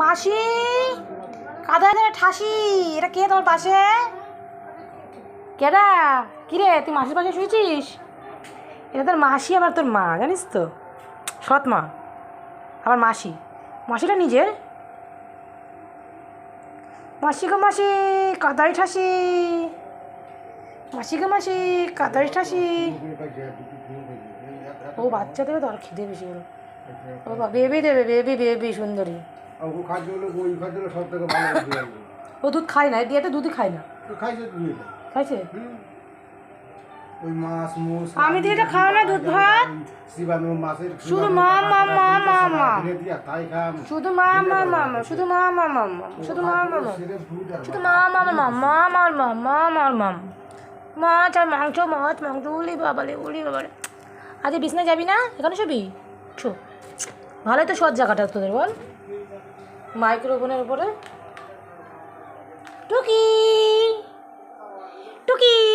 মাসি কাদায় ধরে ঠাসি, এটা কে তোমার পাশে? কেডা? কিরে, তুই মাসির পাশে শুয়েছিস? এটা তোর মাসি, আবার তোর মা, জানিস তো? সৎ মা, আবার মাসি। মাসিটা নিজের? মাসি গো মাসি কাদারি ঠাসি। মাসি গো মাসি কাদারি ঠাসি। ও, বাচ্চা দেবে তো, আর খিদে বেশি করে ও বেবি দেবে বেবি বেবি সুন্দরী ও খাদ্য হলো ওই খাদ্য হলো সব থেকে ভালো লাগবে আর কি। ও দুধ খায় না দিয়ে দুধই খায় না খাইছে তুমি খাইছে ওই মাছ মোষ আমি তো এটা খাও না দুধ ভাত শিবানো মাছের শুধু মা, মা, মা, মা, মা। তাই খাম শুধু মা মা মা মা শুধু মা মা মা মা শুধু মা মা মা সেটা ভূত আর শুধু মা মা মা মা মা মা মা মা মা মাছ আর মাংস মাছ মাংস উলি বাবালে উলি বাবালে আজ বিছনায় যাবি না এখানে শুবি শো ভালোই তো সৎ জায়গাটা তোদের বল। মাইক্রোফোনের উপরে। টুকি। টুকি।